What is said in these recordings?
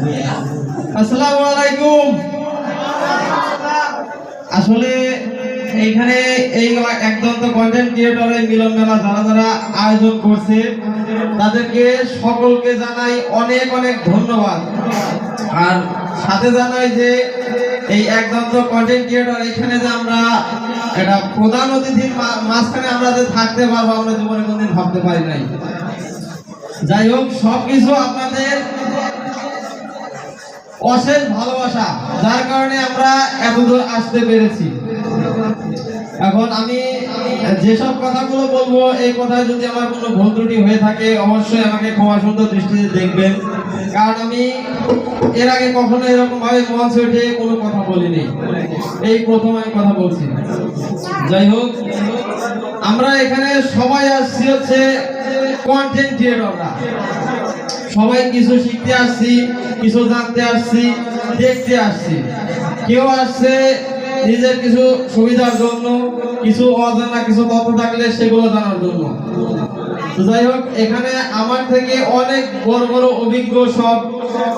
আসসালামু আলাইকুম আসলে এইখানে এই একদম তো কন্টেন্ট ক্রিয়েটরের মিলন মেলা যারা যারা আয়োজন করছে, তাদেরকে সকলকে জানাই অনেক অনেক ধন্যবাদ। আর সাথে জানাই যে এই একদম তো কন্টেন্ট ক্রিয়েটর এখানে যে আমরা এটা প্রধান অতিথির মাঝখানে আমরা যে থাকতে পারব, আমরা জীবনে কোনদিন ভাবতে পারি নাই। যাই হোক, সবকিছু আপনাদের অশেষ ভালোবাসা, যার কারণে আমরা এতদূর আসতে পেরেছি। এখন আমি যেসব কথাগুলো বলব, এই কথায় যদি আমার কোনো ভুল ত্রুটি হয়ে থাকে, অবশ্যই আমাকে ক্ষমা সুন্দর দৃষ্টিতে দেখবেন। কারণ আমি এর আগে কখনো এরকম ভাবে মঞ্চে উঠে কোনো কথা বলিনি। এই প্রথম আমি কথা বলছি। যাই হোক, আমরা এখানে সবাই আসছি হচ্ছে কন্টেন্ট ক্রিয়েটররা সবাই কিছু শিখতে আসছি, কিছু জানতে আসছি, দেখতে আসছি। কেউ আসছে নিজের কিছু সুবিধার জন্য, কিছু অজানা কিছু তথ্য থাকলে সেগুলো জানার জন্য। যাই হোক, এখানে আমার থেকে অনেক বড় বড় অভিজ্ঞ সব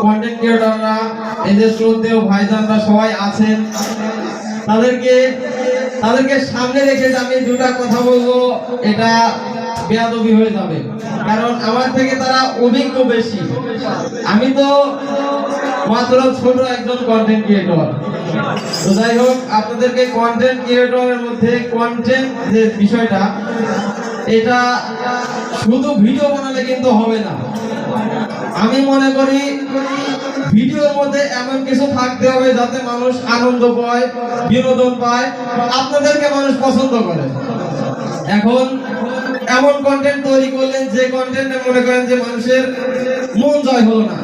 কন্টেন্ট ক্রিয়েটররা যে শ্রদ্ধেয় ভাইজানরা সবাই আছেন। তাদেরকে তাদেরকে সামনে রেখে আমি দুটা কথা বলব, এটা বেয়াদবি হয়ে যাবে। কারণ আমার থেকে তারা অভিজ্ঞ বেশি। আমি তো মাত্র ছোট একজন কন্টেন্ট ক্রিয়েটর তো যাই হোক, আপনাদেরকে কন্টেন্ট ক্রিয়েটরের মধ্যে কন্টেন্ট যে বিষয়টা, এটা শুধু ভিডিও বানালে কিন্তু হবে না। আমি মনে করি ভিডিওর মধ্যে এমন কিছু থাকতে হবে যাতে মানুষ আনন্দ পায়, বিনোদন পায়, আপনাদেরকে মানুষ পছন্দ করে। এখন এমন কন্টেন্ট তৈরি করলেন যে কন্টেন্টে মনে করেন যে মানুষের মন জয় হলো না,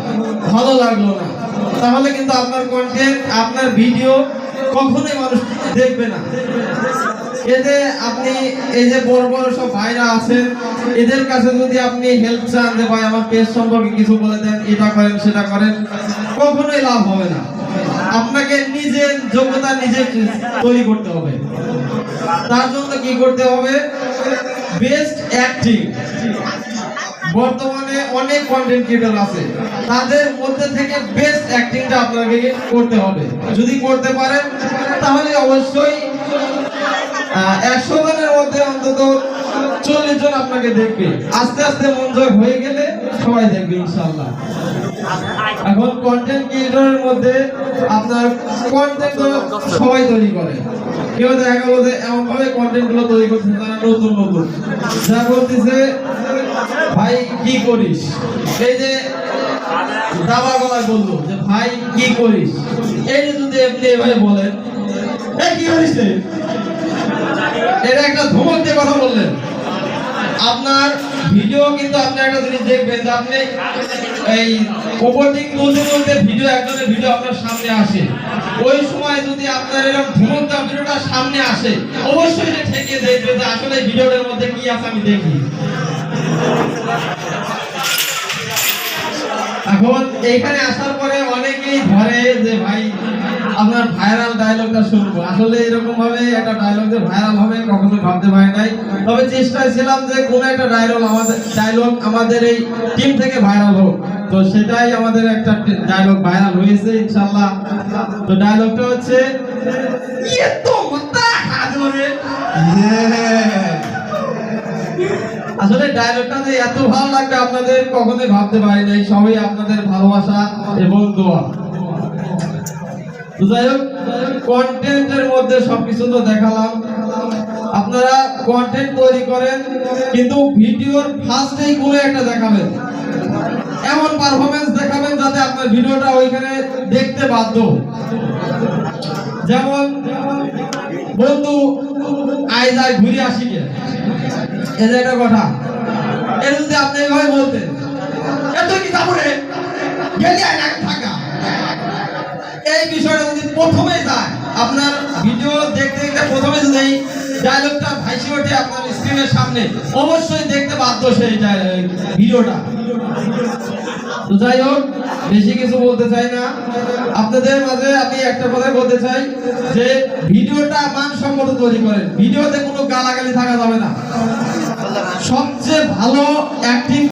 ভালো লাগল না। তাহলে কিন্তু আপনার কন্টেন্ট আপনার ভিডিও কখনোই মানুষ দেখবে না। এতে আপনি এই যে বড় বড় সব ভাইরা আছেন, এদের কাছে যদি আপনি হেল্প চান যে, ভাই, আমার পেজ সম্পর্কে কিছু বলে দেন, এটা করেন, সেটা করেন, কখনোই লাভ হবে না। আপনাকে নিজের যোগ্যতা নিজে তৈরি করতে হবে। তার জন্য কি করতে হবে? বেস্ট অ্যাক্টিং বর্তমানে অনেক কন্টেন্ট ক্রিয়েটর আছে, তাদের মধ্যে থেকে বেস্ট অ্যাক্টিংটা আপনাকে করতে হবে। যদি করতে পারেন, তাহলে অবশ্যই একশো জনের মধ্যে অন্তত চল্লিশ জন আপনাকে দেখবে। আস্তে আস্তে মন জয় হয়ে গেলে সবাই দেখবে ইনশাল্লাহ এখন কন্টেন্ট ক্রিয়েটরের মধ্যে আপনার কন্টেন্ট সবাই তৈরি করে। কেউ দেখা গেল যে এমন ভাবে কন্টেন্টগুলো তৈরি করছে, তারা নতুন নতুন। যা বলতেছে ভাই, কি করিস? এই যে দাবা গলায় বলল যে, ভাই, কি করিস? এই যে যদি আপনি এভাবে বলেন কি করিস? এটা একটা ধমক দিয়ে কথা বললেন। আপনার ভিডিও কিন্তু আপনি একটা জিনিস দেখবেন যে আপনি এই ওপরদিক বলতে বলতে ভিডিও একজনের ভিডিও আপনার সামনে আসে। ওই সময় যদি আপনার এরকম ধমক ভিডিওটা সামনে আসে, অবশ্যই এটা ঠেকিয়ে দেখবে যে আসলে ভিডিওটার মধ্যে কি আছে আমি দেখি। এখন এইখানে আসার পরে অনেকেই ধরে যে ভাই আপনার ভাইরাল ডায়লগটা শুনব। আসলে এরকম ভাবে একটা ডায়লগ যে ভাইরাল হবে কখনো ভাবতে পারি নাই। তবে চেষ্টায় ছিলাম যে কোন একটা ডায়লগ আমাদের ডায়লগ আমাদের এই টিম থেকে ভাইরাল হোক। তো সেটাই আমাদের একটা ডায়লগ ভাইরাল হয়েছে, ইনশাআল্লাহ। তো ডায়লগটা হচ্ছে ইয়ে তো মতা হাজরে আসলে ডায়লগটা যে এত ভালো লাগবে আপনাদের কখনোই ভাবতে পারি নাই। সবই আপনাদের ভালোবাসা এবং দোয়া। যাই হোক কন্টেন্টের মধ্যে সবকিছু তো দেখালাম। আপনারা কন্টেন্ট তৈরি করেন, কিন্তু ভিডিওর ফার্স্টেই কোনো একটা দেখাবেন। এমন পারফরমেন্স দেখাবেন যাতে আপনার ভিডিওটা ওইখানে দেখতে বাধ্য। যেমন বন্ধু আয় যায় ঘুরে আসি এই একটা কথা। এটা যদি আপনি এইভাবে বলতেন, এত কি যাব আপনার ভিডিও দেখতে দেখতে প্রথমে যদি এই ডায়লগটা ভাইসে ওঠে আপনার স্ক্রিনের সামনে, অবশ্যই দেখতে বাধ্য সেই ভিডিওটা। তো যাই হোক, বেশি কিছু বলতে চাই না। আপনাদের মাঝে আমি একটা কথা বলতে চাই যে, ভিডিওটা মানসম্মত তৈরি করেন। ভিডিওতে কোনো গালাগালি থাকা যাবে না। সবচেয়ে ভালো অ্যাক্টিং